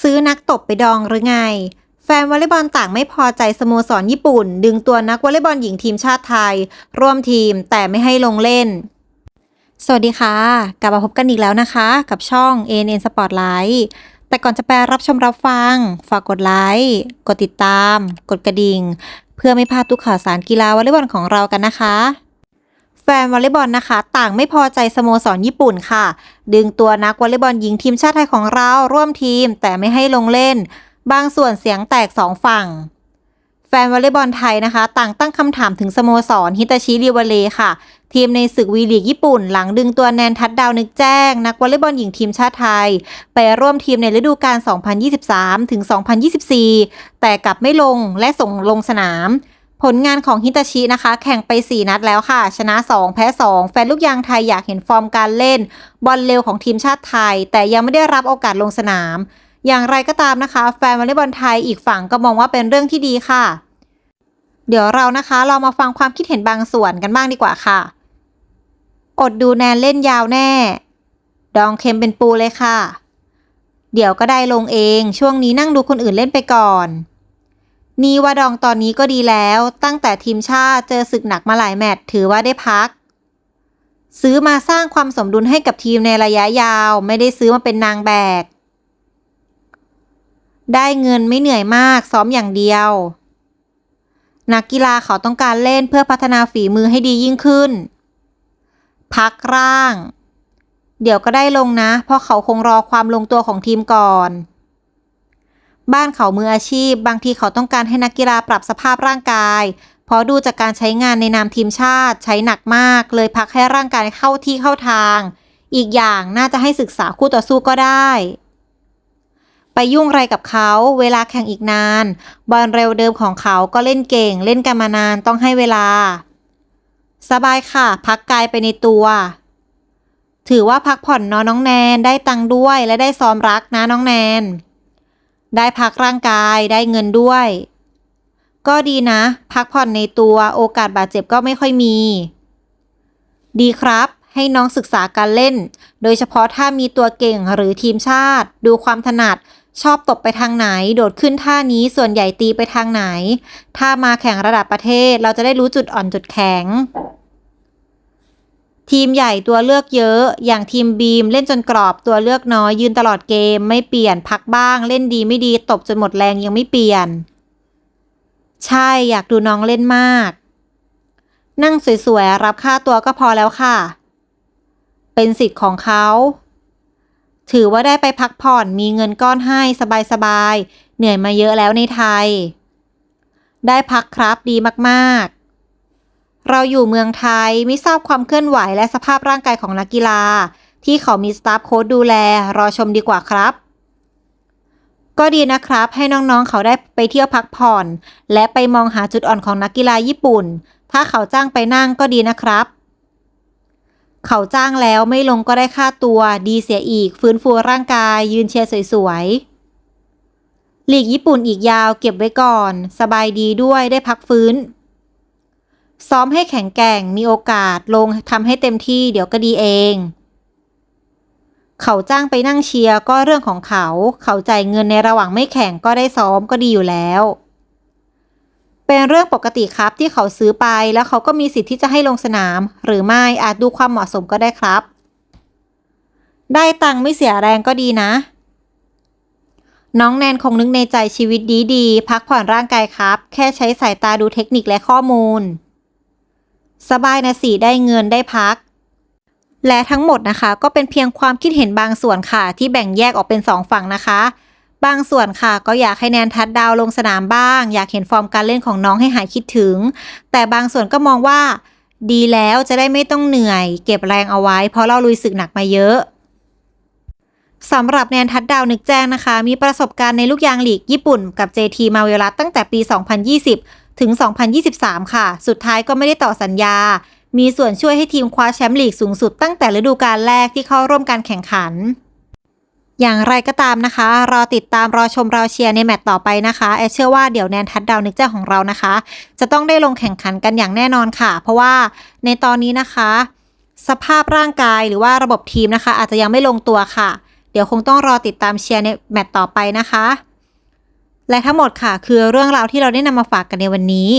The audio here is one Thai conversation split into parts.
ซื้อนักตบไปดองหรือไง แฟนวอลเลย์บอลต่างไม่พอใจสโมสรญี่ปุ่น ดึงตัวนักวอลเลย์บอลหญิงทีมชาติไทย ร่วมทีมแต่ไม่ให้ลงเล่น สวัสดีค่ะ กลับมาพบกันอีกแล้วนะคะ กับช่อง ANN Spotlight แต่ก่อนจะไปรับชมรับฟัง ฝากกดไลค์กดติดตาม กดกระดิ่ง เพื่อไม่พลาดทุกข่าวสารกีฬาวอลเลย์บอลของเรากันนะคะ ฟนวอลเลย์บอลนะคะ ต่างไม่พอใจสโมสรญี่ปุ่นค่ะ ดึงตัวนักวอลเลย์บอลหญิงทีมชาติไทยของเราร่วมทีมแต่ไม่ให้ลงเล่น บางส่วนเสียงแตกสองฝั่ง แฟนวอลเลย์บอลไทยนะคะ ต่างตั้งคำถามถึงสโมสรฮิตาชิริวาเลค่ะ ทีมในศึกวีลีกญี่ปุ่น หลังดึงตัวแนนทัดดาวนึกแจ้ง นักวอลเลย์บอลหญิงทีมชาติไทย ไปร่วมทีมในฤดูกาล 2023 ถึง 2024 แต่กลับไม่ลงและส่งลงสนาม ผลงานของฮิตาชินะคะ แข่งไป 4 นัดแล้วค่ะ ชนะ 2 แพ้ 2 แฟนลูกยางไทยอยากเห็นฟอร์มการเล่น บอลเร็วของทีมชาติไทย แต่ยังไม่ได้รับโอกาสลงสนาม อย่างไรก็ตามนะคะ แฟนวอลเลย์บอลไทยอีกฝั่งก็มองว่าเป็นเรื่องที่ดีค่ะ เดี๋ยวเรานะคะเรามาฟังความคิดเห็นบางส่วนกันบ้างดีกว่าค่ะ อดดูแนนเล่นยาวแน่ ดองเค็มเป็นปูเลยค่ะ เดี๋ยวก็ได้ลงเอง ช่วงนี้นั่งดูคนอื่นเล่นไปก่อน นี่ว่าดองตอนนี้ก็ดีแล้ว ตั้งแต่ทีมชาติเจอศึกหนักมาหลายแมตช์ถือว่าได้พัก ซื้อมาสร้างความสมดุลให้กับทีมในระยะยาว ไม่ได้ซื้อมาเป็นนางแบก ได้เงินไม่เหนื่อยมากซ้อมอย่างเดียว นักกีฬาเขาต้องการเล่นเพื่อพัฒนาฝีมือให้ดียิ่งขึ้น พักร่าง เดี๋ยวก็ได้ลงนะ เพราะเขาคงรอความลงตัวของทีมก่อน บ้านเขามืออาชีพ บางทีเขาต้องการให้นักกีฬาปรับสภาพร่างกาย เพราะดูจากการใช้งานในนามทีมชาติ ใช้หนักมาก เลยพักให้ร่างกายเข้าที่เข้าทาง อีกอย่างน่าจะให้ศึกษาคู่ต่อสู้ก็ได้ ไปยุ่งอะไรกับเขาเวลาแข่งอีกนาน บอลเร็วเดิมของเขาก็เล่นเก่ง เล่นกันมานานต้องให้เวลา สบายค่ะ พักกายไปในตัว ถือว่าพักผ่อนนอน้องแนนได้ตังค์ด้วยและได้ซ้อมรักนะน้องแนน ได้พักร่างกายได้เงินด้วย ก็ดีนะ พักผ่อนในตัวโอกาสบาดเจ็บก็ไม่ค่อยมี ดีครับ ให้น้องศึกษาการเล่น โดยเฉพาะถ้ามีตัวเก่งหรือทีมชาติ ดูความถนัด ชอบตบไปทางไหน โดดขึ้นท่านี้ส่วนใหญ่ตีไปทางไหน ถ้ามาแข่งระดับประเทศเราจะได้รู้จุดอ่อนจุดแข็ง ทีมใหญ่ตัวเลือกเยอะ อย่างทีมบีมเล่นจนกรอบตัวเลือกน้อยยืนตลอดเกมไม่เปลี่ยนพักบ้าง เล่นดีไม่ดีตบจนหมดแรงยังไม่เปลี่ยน ใช่อยากดูน้องเล่นมาก นั่งสวยๆ รับค่าตัวก็พอแล้วค่ะ เป็นสิทธิ์ของเขา ถือว่าได้ไปพักผ่อนมีเงินก้อนให้สบายๆ เหนื่อยมาเยอะแล้วในไทย ได้พักครับดีมากๆ เราอยู่เมืองไทยไม่ทราบความเคลื่อนไหวและสภาพร่างกายของนักกีฬา ที่เขามีสตาฟโค้ดดูแล รอชมดีกว่าครับ ก็ดีนะครับ ให้น้องๆเขาได้ไปเที่ยวพักผ่อน และไปมองหาจุดอ่อนของนักกีฬาญี่ปุ่น ถ้าเขาจ้างไปนั่งก็ดีนะครับ เขาจ้างแล้วไม่ลงก็ได้ค่าตัวดีเสียอีก ฟื้นฟูร่างกาย ยืนเชียร์สวยๆลีกญี่ปุ่นอีกยาวเก็บไว้ก่อน สบายดีด้วยได้พักฟื้น ซ้อมให้แข็งแกร่งมีโอกาสลงทำให้เต็มที่เดี๋ยวก็ดีเอง เขาจ้างไปนั่งเชียร์ก็เรื่องของเขา เขาจ่ายเงินในระหว่างไม่แข่งก็ได้ซ้อมก็ดีอยู่แล้ว เป็นเรื่องปกติครับที่เขาซื้อไปแล้วเขาก็มีสิทธิ์ที่จะให้ลงสนาม หรือไม่อาจดูความเหมาะสมก็ได้ครับ ได้ตังค์ไม่เสียแรงก็ดีนะ น้องแนนคงนึกในใจชีวิตดีดีพักผ่อนร่างกายครับ แค่ใช้สายตาดูเทคนิคและข้อมูล สบายนะสิได้เงินได้พัก และทั้งหมดนะคะ ก็เป็นเพียงความคิดเห็นบางส่วนค่ะ ที่แบ่งแยกออกเป็นสองฝั่งนะคะ บางส่วนค่ะ ก็อยากให้แนนทัดดาวลงสนามบ้าง อยากเห็นฟอร์มการเล่นของน้องให้หายคิดถึง แต่บางส่วนก็มองว่า ดีแล้วจะได้ไม่ต้องเหนื่อย เก็บแรงเอาไว้ เพราะเราลุยศึกหนักมาเยอะ สำหรับแนนทัดดาวนึกแจ้งนะคะ มีประสบการณ์ในลูกยางลีกญี่ปุ่นกับ JT มาเวลัสตั้งแต่ปี 2020 ถึง 2023 ค่ะ สุดท้ายก็ไม่ได้ต่อสัญญา มีส่วนช่วยให้ทีมคว้าแชมป์ลีกสูงสุดตั้งแต่ฤดูกาลแรกที่เข้าร่วมการแข่งขัน อย่างไรก็ตามนะคะ รอติดตามรอชมรอเชียร์ในแมตต์ต่อไปนะคะแอเชื่อว่าเดี๋ยวแนนทัดดาวนึกแจ้งของเรานะคะ จะต้องได้ลงแข่งขันกันอย่างแน่นอนค่ะ เพราะว่าในตอนนี้นะคะ สภาพร่างกายหรือว่าระบบทีมนะคะ อาจจะยังไม่ลงตัวค่ะ เดี๋ยวคงต้องรอติดตามเชียร์ในแมตต์ต่อไปนะคะ และทั้งหมดค่ะ คือเรื่องราวที่เราได้นำมาฝากกันในวันนี้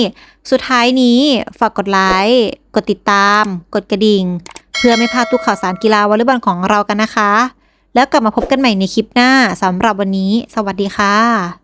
สุดท้ายนี้ฝากกดไลค์กดติดตาม กดกระดิ่ง เพื่อไม่พลาดทุกข่าวสารกีฬาวอลเลย์บอลของเรากันนะคะ แล้วกลับมาพบกันใหม่ในคลิปหน้าสำหรับวันนี้ สวัสดีค่ะ